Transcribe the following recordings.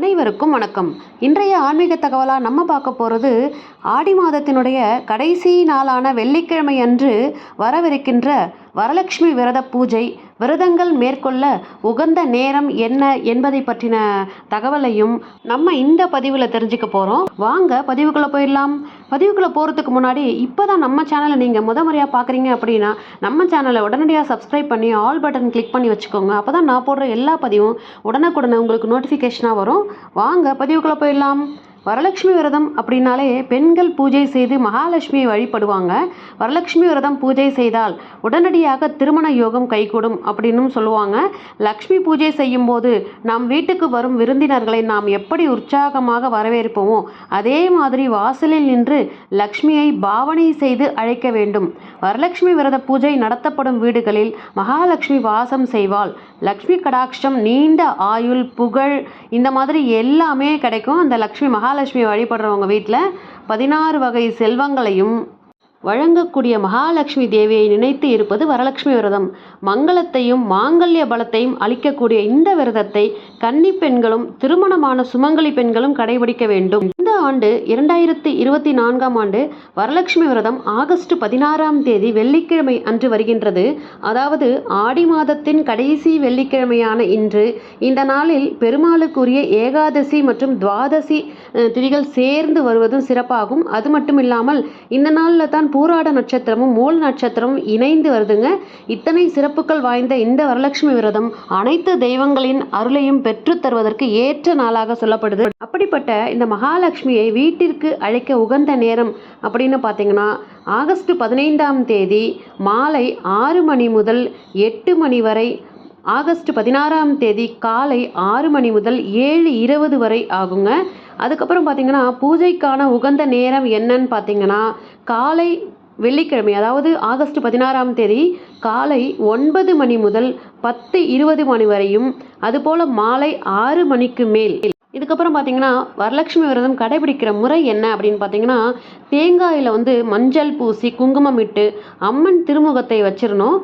அனைவருக்கும் வணக்கம். இன்றைய ஆன்மீக தகவலாக நம்ம பார்க்க போகிறது ஆடி மாதத்தினுடைய கடைசி நாளான வெள்ளிக்கிழமை அன்று வரவிருக்கின்ற வரலட்சுமி விரத பூஜை விரதங்கள் மேற்கொள்ள உகந்த நேரம் என்ன என்பதை பற்றின தகவலையும் நம்ம இந்த பதிவில் தெரிஞ்சுக்க போகிறோம் வாங்க பதிவுக்குள்ளே போயிடலாம். பதிவுக்குள்ளே போகிறதுக்கு முன்னாடி இப்போ தான் நம்ம சேனலை நீங்கள் முத முறையாக பார்க்குறீங்க அப்படின்னா நம்ம சேனலை உடனடியாக சப்ஸ்கிரைப் பண்ணி ஆல் பட்டன் கிளிக் பண்ணி வச்சுக்கோங்க. அப்போ தான் நான் போடுற எல்லா பதிவும் உடனுக்குடனே உங்களுக்கு நோட்டிஃபிகேஷனாக வரும். வாங்க பதிவுக்குள்ளே போயிடலாம். வரலட்சுமி விரதம் அப்படின்னாலே பெண்கள் பூஜை செய்து மகாலட்சுமியை வழிபடுவாங்க. வரலட்சுமி விரதம் பூஜை செய்தால் உடனடியாக திருமண யோகம் கைகூடும் அப்படின்னும் சொல்லுவாங்க. லக்ஷ்மி பூஜை செய்யும் போது நம் வீட்டுக்கு வரும் விருந்தினர்களை நாம் எப்படி உற்சாகமாக வரவேற்போமோ அதே மாதிரி வாசலில் நின்று லக்ஷ்மியை பாவனை செய்து அழைக்க வேண்டும். வரலட்சுமி விரத பூஜை நடத்தப்படும் வீடுகளில் மகாலட்சுமி வாசம் செய்வாள். லக்ஷ்மி கடாட்சம் நீண்ட ஆயுள் புகழ் இந்த மாதிரி எல்லாமே கிடைக்கும். அந்த லக்ஷ்மி மகாலட்சுமி வழிபடுறவங்க வீட்டில் பதினாறு வகை செல்வங்களையும் வழங்கக்கூடிய மகாலட்சுமி தேவியை நினைத்து இருப்பது வரலட்சுமி விரதம். மங்களத்தையும் மாங்கல்ய பலத்தையும் அளிக்கக்கூடிய இந்த விரதத்தை கன்னி பெண்களும் திருமணமான சுமங்கலி பெண்களும் கடைபிடிக்க வேண்டும். இந்த ஆண்டு இரண்டாயிரத்தி இருபத்தி நான்காம் ஆண்டு வரலட்சுமி விரதம் ஆகஸ்ட் பதினாறாம் தேதி வெள்ளிக்கிழமை அன்று வருகின்றது. அதாவது ஆடி மாதத்தின் கடைசி வெள்ளிக்கிழமையான இன்று. இந்த நாளில் பெருமாளுக்குரிய ஏகாதசி மற்றும் துவாதசி திதிகள் சேர்ந்து வருவதும் சிறப்பாகும். அது மட்டும் இல்லாமல் இந்த நாளில் தான் பூராட நட்சத்திரமும் மூல் நட்சத்திரமும் இணைந்து வருதுங்க. இத்தனை சிறப்புகள் வாய்ந்த இந்த வரலட்சுமி விரதம் அனைத்து தெய்வங்களின் அருளையும் பெற்றுத் தருவதற்கு ஏற்ற நாளாக சொல்லப்படுது. அப்படிப்பட்ட இந்த மகாலட்சுமி மகாலட்சுமியை வீட்டிற்கு அழைக்க உகந்த நேரம் அப்படின்னு பார்த்தீங்கன்னா ஆகஸ்ட் பதினைந்தாம் தேதி மாலை ஆறு மணி முதல் எட்டு மணி வரை ஆகஸ்ட் பதினாறாம் தேதி காலை ஆறு மணி முதல் ஏழு இருபது வரை ஆகுங்க. அதுக்கப்புறம் பார்த்தீங்கன்னா பூஜைக்கான உகந்த நேரம் என்னன்னு பார்த்தீங்கன்னா காலை வெள்ளிக்கிழமை அதாவது ஆகஸ்ட் பதினாறாம் தேதி காலை ஒன்பது மணி முதல் பத்து இருபது மணி வரையும் அதுபோல் மாலை ஆறு மணிக்கு மேல். இதுக்கப்புறம் பார்த்தீங்கன்னா வரலட்சுமி விரதம் கடைபிடிக்கிற முறை என்ன அப்படின்னு பார்த்தீங்கன்னா தேங்காயில் வந்து மஞ்சள் பூசி குங்குமம் இட்டு அம்மன் திருமுகத்தை வச்சிடணும்.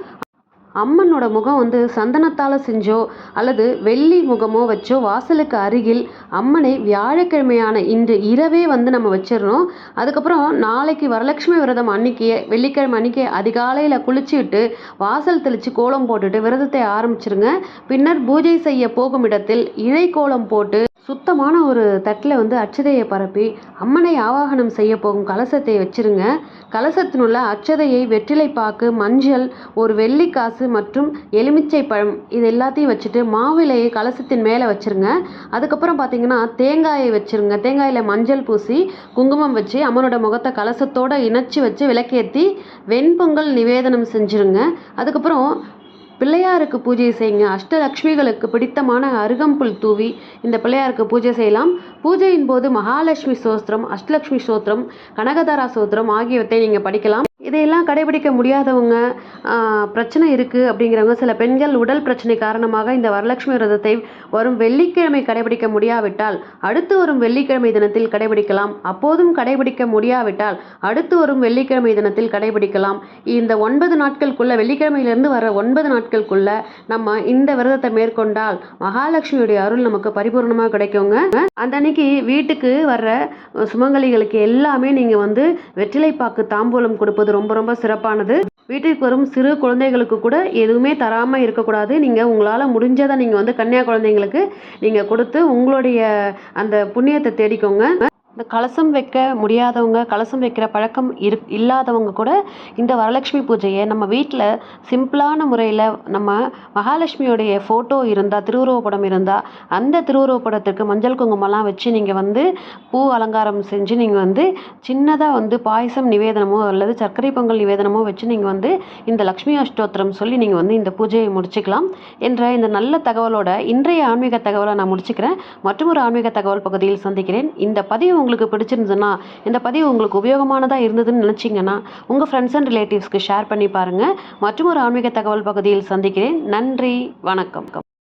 அம்மனோட முகம் வந்து சந்தனத்தால் செஞ்சோ அல்லது வெள்ளி முகமோ வச்சோ வாசலுக்கு அருகில் அம்மனை வியாழக்கிழமையான இன்று இரவே வந்து நம்ம வச்சிடணும். அதுக்கப்புறம் நாளைக்கு வரலட்சுமி விரதம் அன்னைக்கு வெள்ளிக்கிழமை அன்னைக்கு அதிகாலையில் குளிச்சுட்டு வாசல் தெளித்து கோலம் போட்டுட்டு விரதத்தை ஆரம்பிச்சிருங்க. பின்னர் பூஜை செய்ய போகும் இடத்தில் இழை கோலம் போட்டு சுத்தமான ஒரு தட்டில் வந்து அச்சதையை பரப்பி அம்மனை ஆவாகனம் செய்ய போகும் கலசத்தை வச்சிருங்க. கலசத்தினுள்ள அச்சதையை வெற்றிலை பாக்கு மஞ்சள் ஒரு வெள்ளிக்காசு மற்றும் எலுமிச்சை பழம் இது எல்லாத்தையும் வச்சுட்டு மாவிலையை கலசத்தின் மேலே வச்சிருங்க. அதுக்கப்புறம் பார்த்தீங்கன்னா தேங்காயை வச்சிருங்க. தேங்காயில் மஞ்சள் பூசி குங்குமம் வச்சு அம்மனோட முகத்தை கலசத்தோடு இணைச்சி வச்சு விளக்கேற்றி வெண்பொங்கல் நிவேதனம் செஞ்சுருங்க. அதுக்கப்புறம் பிள்ளையாருக்கு பூஜை செய்யுங்க. அஷ்டலக்ஷ்மிகளுக்கு பிடித்தமான அருகம்புல் தூவி இந்த பிள்ளையாருக்கு பூஜை செய்யலாம். பூஜையின் போது மகாலட்சுமி சோஸ்திரம் அஷ்டலக்ஷ்மி சோத்திரம் கனகதாரா சோத்திரம் ஆகியவற்றை நீங்கள் படிக்கலாம். இதையெல்லாம் கடைபிடிக்க முடியாதவங்க பிரச்சனை இருக்குது அப்படிங்கிறவங்க சில பெண்கள் உடல் பிரச்சனை காரணமாக இந்த வரலட்சுமி விரதத்தை வரும் வெள்ளிக்கிழமை கடைபிடிக்க முடியாவிட்டால் அடுத்து வரும் வெள்ளிக்கிழமை தினத்தில் கடைபிடிக்கலாம். அப்போதும் கடைபிடிக்க முடியாவிட்டால் அடுத்து வரும் வெள்ளிக்கிழமை தினத்தில் கடைபிடிக்கலாம். இந்த ஒன்பது நாட்களுக்குள்ள வெள்ளிக்கிழமையிலிருந்து வர ஒன்பது நாட்களுக்குள்ள நம்ம இந்த விரதத்தை மேற்கொண்டால் மகாலட்சுமியுடைய அருள் நமக்கு பரிபூர்ணமாக கிடைக்குங்க. அந்த அன்னைக்கு வீட்டுக்கு வர்ற சுமங்கலிகளுக்கு எல்லாமே நீங்கள் வந்து வெற்றிலைப்பாக்கு தாம்பூலம் கொடுப்பது ரொம்ப ரொம்ப சிறப்பானது. வீட்டிற்கு வரும் சிறு குழந்தைகளுக்கு கூட எதுவுமே தராமல் இருக்கக்கூடாது. நீங்கள் உங்களால் முடிஞ்சதை நீங்கள் வந்து கன்னியா குழந்தைங்களுக்கு நீங்கள் கொடுத்து உங்களுடைய அந்த புண்ணியத்தை தேடிக்கோங்க. இந்த கலசம் வைக்க முடியாதவங்க கலசம் வைக்கிற பழக்கம் இரு இல்லாதவங்க கூட இந்த வரலட்சுமி பூஜையை நம்ம வீட்டில் சிம்பிளான முறையில் நம்ம மகாலட்சுமியோடைய ஃபோட்டோ இருந்தால் திருவுருவப்படம் இருந்தால் அந்த திருவுருவப்படத்துக்கு மஞ்சள் குங்குமம்லாம் வச்சு நீங்கள் வந்து பூ அலங்காரம் செஞ்சு நீங்கள் வந்து சின்னதாக வந்து பாயசம் நிவேதனமோ அல்லது சர்க்கரை பொங்கல் நிவேதனமோ வச்சு நீங்கள் வந்து இந்த லக்ஷ்மி அஷ்டோத்திரம் சொல்லி நீங்கள் வந்து இந்த பூஜையை முடிச்சுக்கலாம் என்ற இந்த நல்ல தகவலோட இன்றைய ஆன்மீக தகவலை நான் முடிச்சுக்கிறேன். மற்றும் ஒரு ஆன்மீக தகவல் பகுதியில் சந்திக்கிறேன். இந்த பதிவு உங்களுக்கு பிடிச்சிருந்துச்சுன்னா இந்த பதிவு உங்களுக்கு உபயோகமானதாக இருந்ததுன்னு நினச்சிங்கன்னா உங்கள் ஃப்ரெண்ட்ஸ் அண்ட் ரிலேட்டிவ்ஸ்க்கு ஷேர் பண்ணி பாருங்கள் மற்றும் ஒரு ஆன்மீக தகவல் பகுதியில் சந்திக்கிறேன். நன்றி வணக்கம்.